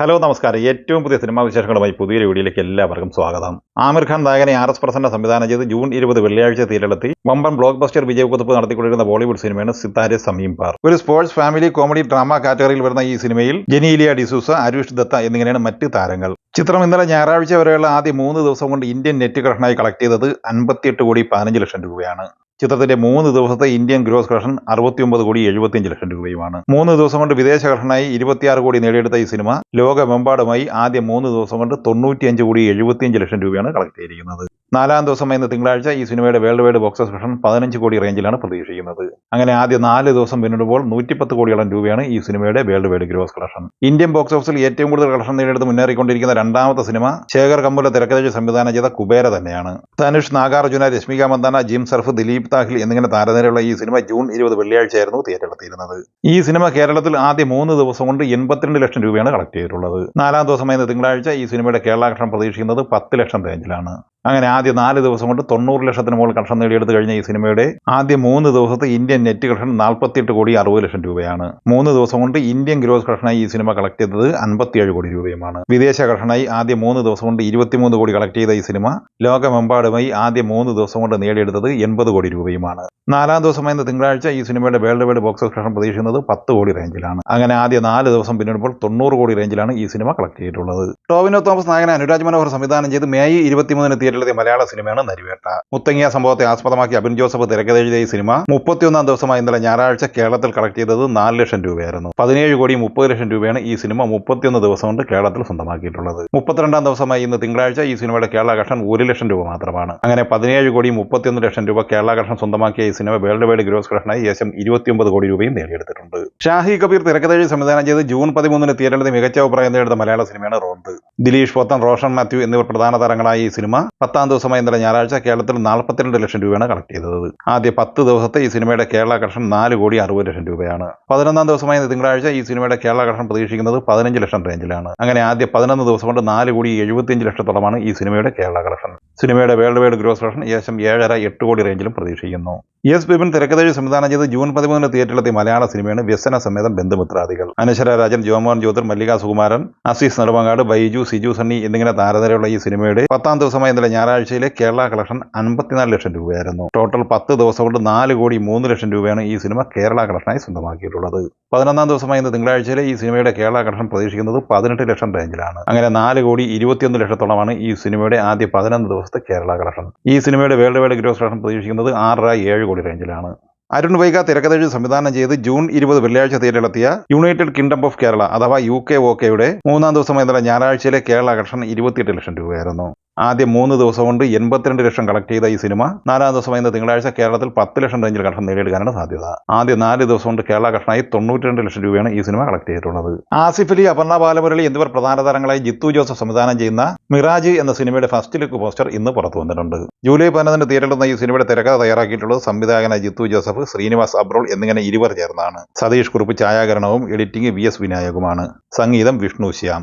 Hello നമസ്കാരം. ഏറ്റവും പുതിയ സിനിമാ വിശേഷങ്ങളുമായി പുതിയൊരു വീഡിയോയിലേക്ക് എല്ലാവർക്കും സ്വാഗതം. ആമിർ ഖാൻ നായകനെ ആർ എസ് പ്രസന്ന സംവിധാനം ചെയ്ത് ജൂൺ ഇരുപത് വെള്ളിയാഴ്ച തീരളത്തി വമ്പൻ ബ്ലോക്ക് ബസ്റ്റർ വിജയകുതിപ്പ് നടത്തിക്കൊണ്ടിരുന്ന ബോളിവുഡ് സിനിമയാണ് സിത്താരെ സമീം പാർ. ഒരു സ്പോർട്സ് ഫാമിലി കോമഡി ഡ്രാമ കാറ്റഗറിയിൽ വരുന്ന ഈ സിനിമയിൽ ജനീലിയ ഡിസൂസ അരുഷ് ദത്ത എന്നിങ്ങനെയാണ് മറ്റ് താരങ്ങൾ. ചിത്രം ഇന്നലെ ഞായറാഴ്ച വരെയുള്ള ആദ്യ മൂന്ന് ദിവസം കൊണ്ട് ഇന്ത്യൻ നെറ്റ് കളക്ഷനായി കളക്ട് ചെയ്തത് അൻപത്തിയെട്ട് കോടി പതിനഞ്ച് ലക്ഷം രൂപയാണ്. ചിത്രത്തിന്റെ മൂന്ന് ദിവസത്തെ ഇന്ത്യൻ ഗ്രോസ് കളക്ഷൻ അറുപത്തിയൊമ്പത് കോടി എഴുപത്തിയഞ്ച് ലക്ഷം രൂപയുമാണ്. മൂന്ന് ദിവസം കൊണ്ട് വിദേശ കളക്ഷനായി ഇരുപത്തിയാറ് കോടി നേടിയെടുത്ത ഈ സിനിമ ലോകമെമ്പാടുമായി ആദ്യ മൂന്ന് ദിവസം കൊണ്ട് തൊണ്ണൂറ്റിയഞ്ച് കോടി എഴുപത്തിയഞ്ച് ലക്ഷം രൂപയാണ് കളക്ട് ചെയ്തിരിക്കുന്നത്. നാലാം ദിവസം ഇന്ന് തിങ്കളാഴ്ച ഈ സിനിമയുടെ വേൾഡ് വൈഡ് ബോക്സ് കളക്ഷൻ പതിനഞ്ച് കോടി റേഞ്ചിലാണ് പ്രതീക്ഷിക്കുന്നത്. അങ്ങനെ ആദ്യ നാല് ദിവസം പിന്നിടുമ്പോൾ നൂറ്റിപ്പത്ത് കോടിയോളം രൂപയാണ് ഈ സിനിമയുടെ world wide gross collection. Indian box ഓഫീസിൽ ഏറ്റവും കൂടുതൽ കളക്ഷൻ നേടിയെടുത്ത് മുന്നേറിക്കൊണ്ടിരിക്കുന്ന രണ്ടാമത്തെ സിനിമ ശേഖർ കമ്പുല തിരക്കഥ സംവിധാനം ചെയ്ത കുബേര തന്നെയാണ്. ധനുഷ് നാഗാർജുന രശ്മിക മന്ദാന ജിം സർഫ് ദിലീപ് താഹിൽ എന്നിങ്ങനെ താരനിരയുള്ള ഈ സിനിമ ജൂൺ ഇരുപത് വെള്ളിയാഴ്ചയായിരുന്നു തിയേറ്ററിലെത്തിയിരുന്നത്. ഈ സിനിമ കേരളത്തിൽ ആദ്യ മൂന്ന് ദിവസം കൊണ്ട് എൺപത്തിരണ്ട് ലക്ഷം രൂപയാണ് കളക്ട് ചെയ്തിട്ടുള്ളത്. നാലാം ദിവസമായ തിങ്കളാഴ്ച ഈ സിനിമയുടെ കേരള കളക്ഷൻ പ്രതീക്ഷിക്കുന്നത് പത്ത് ലക്ഷം റേഞ്ചിലാണ്. അങ്ങനെ ആദ്യ നാല് ദിവസം കൊണ്ട് തൊണ്ണൂറ് ലക്ഷത്തിന് മുകളിൽ കളക്ഷൻ നേടിയെടുത്ത് കഴിഞ്ഞ ഈ സിനിമയുടെ ആദ്യ മൂന്ന് ദിവസത്തെ ഇന്ത്യൻ നെറ്റ് കളക്ഷൻ നാൽപ്പത്തിയെട്ട് കോടി അറുപത് ലക്ഷം രൂപയാണ്. മൂന്ന് ദിവസം കൊണ്ട് ഇന്ത്യൻ ഗ്രോസ് കളക്ഷനായി ഈ സിനിമ കളക്ട് ചെയ്തത് അൻപത്തിയേഴ് കോടി രൂപയുമാണ്. വിദേശ കളക്ഷനായി ആദ്യ മൂന്ന് ദിവസം കൊണ്ട് ഇരുപത്തിമൂന്ന് കോടി കളക്ട് ചെയ്ത ഈ സിനിമ ലോകമെമ്പാടുമായി ആദ്യ മൂന്ന് ദിവസം കൊണ്ട് നേടിയെടുത്തത് എൺപത് കോടി രൂപയുമാണ്. നാലാം ദിവസമായ തിങ്കളാഴ്ച ഈ സിനിമയുടെ world wide box office collection പ്രതീക്ഷിക്കുന്നത് പത്ത് കോടി റേഞ്ചിലാണ് അങ്ങനെ ആദ്യ നാല് ദിവസം പിന്നിടുമ്പോൾ തൊണ്ണൂറ് കോടി റേഞ്ചിലാണ് ഈ സിനിമ കളക്ട് ചെയ്തിട്ടുള്ളത്. ടോവിനോ തോമസ് നായകനെ അനുരാജ് മനോഹർ സംവിധാനം ചെയ്ത് മെയ് ഇരുപത്തിമൂന്നിന് തിയേറ്ററിലെത്തിയ മലയാള സിനിമയാണ് നരിവേട്ട. മുത്തങ്ങിയ സംഭവത്തെ ആസ്പദമാക്കി അബിൻ ജോസഫ് തിരക്കഥെഴുതിയ ഈ സിനിമ മുപ്പത്തിയൊന്നാം ദിവസമായി ഇന്നലെ ഞായറാഴ്ച കേരളത്തിൽ കളക്ട് ചെയ്തത് നാല് ലക്ഷം രൂപയായിരുന്നു. പതിനേഴ് കോടി മുപ്പത് ലക്ഷം രൂപയാണ് ഈ സിനിമ മുപ്പത്തിയൊന്ന് ദിവസം കൊണ്ട് കേരളത്തിൽ സ്വന്തമാക്കിയിട്ടുള്ളത്. മുപ്പത്തിരണ്ടാം ദിവസമായി ഇന്ന് തിങ്കളാഴ്ച ഈ സിനിമയുടെ കേരള കളക്ഷൻ ഒരു ലക്ഷം രൂപ മാത്രമാണ്. അങ്ങനെ പതിനേഴ് കോടി മുപ്പത്തിയൊന്ന് ലക്ഷം രൂപ കേരള കളക്ഷൻ സ്വന്തമാക്കിയ ഈ സിനിമ വേൾഡ് വൈഡ് ഗ്രോസ് കളക്ഷനായി ഏകദേശം ഇരുപത്തിയൊമ്പത് കോടി രൂപയും നേടിയെടുത്തിട്ടുണ്ട്. ഷാഹി കബീർ തിരക്കഥഴി സംവിധാനം ചെയ്ത് ജൂൺ പതിമൂന്നിന് തിയേറ്ററിൽ മികച്ച അഭിപ്രായം നേടുന്ന മലയാള സിനിമയാണ് റോന്ത്. ദിലീഷ് പോത്തൻ റോഷൻ മാത്യു എന്നിവർ പ്രധാന താരങ്ങളായ ഈ സിനിമ പത്താം ദിവസമായി ഇന്നലെ ഞായറാഴ്ച കേരളത്തിൽ നാൽപ്പത്തിരണ്ട് ലക്ഷം രൂപയാണ് കളക്ട് ചെയ്തത്. ആദ്യ പത്ത് ദിവസത്തെ ഈ സിനിമയുടെ കേരള കളക്ഷൻ നാല് കോടി അറുപത് ലക്ഷം രൂപയാണ്. പതിനൊന്നാം ദിവസമായി തിങ്കളാഴ്ച ഈ സിനിമയുടെ കേരള കളക്ഷൻ പ്രതീക്ഷിക്കുന്നത് പതിനഞ്ച് ലക്ഷം റേഞ്ചിലാണ് അങ്ങനെ ആദ്യ പതിനൊന്ന് ദിവസം കൊണ്ട് നാല് കോടി എഴുപത്തിയഞ്ച് ലക്ഷത്തോളമാണ് ഈ സിനിമയുടെ കേരള കളക്ഷൻ സിനിമയുടെ വേൾഡ് വൈഡ് ഗ്രോസ് കളക്ഷൻ ഏകദേശം ഏഴര എട്ട് കോടി റേഞ്ചിലും പ്രതീക്ഷിക്കുന്നു. എസ് ബിപിൻ തിരക്കഥഴി സംവിധാനം ചെയ്ത് ജൂൺ പതിമൂന്നിന് തിയേറ്ററിലെത്തിയ മലയാള സിനിമയാണ് വ്യസന സമേതം ബന്ധുമിത്രാദികൾ. അനശ്വര രാജൻ ജോമോഹൻ ജ്യോതിർ മല്ലിക സുകുമാരൻ അസീസ് നെടുമങ്ങാട് ബൈജു സിജു സണ്ണി എന്നിങ്ങനെ താരനിരയുള്ള ഈ സിനിമയുടെ പത്താം ദിവസമായ ഇന്നലെ ഞായറാഴ്ചയിലെ കേരള കളക്ഷൻ അൻപത്തിനാല് ലക്ഷം രൂപയായിരുന്നു. ടോട്ടൽ പത്ത് ദിവസം കൊണ്ട് നാല് കോടി മൂന്ന് ലക്ഷം രൂപയാണ് ഈ സിനിമ കേരള കളക്ഷനായി സ്വന്തമാക്കിയിട്ടുള്ളത്. പതിനൊന്നാം ദിവസമായ ഇന്ന് തിങ്കളാഴ്ചയിലെ ഈ സിനിമയുടെ കേരള കളക്ഷൻ പ്രതീക്ഷിക്കുന്നത് പതിനെട്ട് ലക്ഷം റേഞ്ചിലാണ്. അങ്ങനെ നാല് കോടി ഇരുപത്തിയൊന്ന് ലക്ഷത്തോളമാണ് ഈ സിനിമയുടെ ആദ്യ പതിനൊന്ന് ദിവസത്തെ കേരള കളക്ഷൻ. ഈ സിനിമയുടെ വേൾഡ് വൈഡ് ഗ്രോസ് കളക്ഷൻ പ്രതീക്ഷിക്കുന്നത് ആറര ഏഴ് കോടി റേഞ്ചിലാണ്. അരുൺ വൈഗ തിരക്കഥഴി സംവിധാനം ചെയ്ത് ജൂൺ ഇരുപത് വെള്ളിയാഴ്ച തിയേറ്ററിലെത്തിയ യുണൈറ്റഡ് കിങ്ഡം ഓഫ് കേരള അഥവാ യു കെ ഒ കെയുടെ മൂന്നാം ദിവസം ഇന്നലെ ഞായറാഴ്ചയിലെ കേരള കളക്ഷൻ ഇരുപത്തിയെട്ട് ലക്ഷം രൂപയായിരുന്നു. ആദ്യ മൂന്ന് ദിവസം കൊണ്ട് എൺപത്തിരണ്ട് ലക്ഷം കളക്ട് ചെയ്ത ഈ സിനിമ നാലാം ദിവസം ഇന്ന് തിങ്കളാഴ്ച കേരളത്തിൽ പത്ത് ലക്ഷം റേഞ്ചിൽ കളക്ഷൻ നേടിയെടുക്കാനാണ് സാധ്യത. ആദ്യ നാല് ദിവസം കൊണ്ട് കേരള കളക്ഷനായി തൊണ്ണൂറ്റിരണ്ട് ലക്ഷം രൂപയാണ് ഈ സിനിമ കളക്ട് ചെയ്തിട്ടുള്ളത്. ആസിഫ് അലി അപർണ ബാലമുരളി എന്നിവർ പ്രധാന താരങ്ങളായി ജിത്തു ജോസഫ് സംവിധാനം ചെയ്യുന്ന മിറാജ് എന്ന സിനിമയുടെ ഫസ്റ്റ് ലുക്ക് പോസ്റ്റർ ഇന്ന് പുറത്തു വന്നിട്ടുണ്ട്. ജൂലൈ പതിനൊന്നിന് തിയേറ്ററിൽ ഈ സിനിമയുടെ തിരക്കഥ തയ്യാറാക്കിയിട്ടുള്ളത് സംവിധായകനായ ജിത്തു ജോസഫ് ശ്രീനിവാസ് അബ്രോൾ എന്നിങ്ങനെ ഇരുവർ ചേർന്നാണ്. സതീഷ് കുറുപ്പ് ഛായാകരണവും എഡിറ്റിംഗ് വി എസ് വിനായകുമാണ്. സംഗീതം വിഷ്ണു ശ്യാം.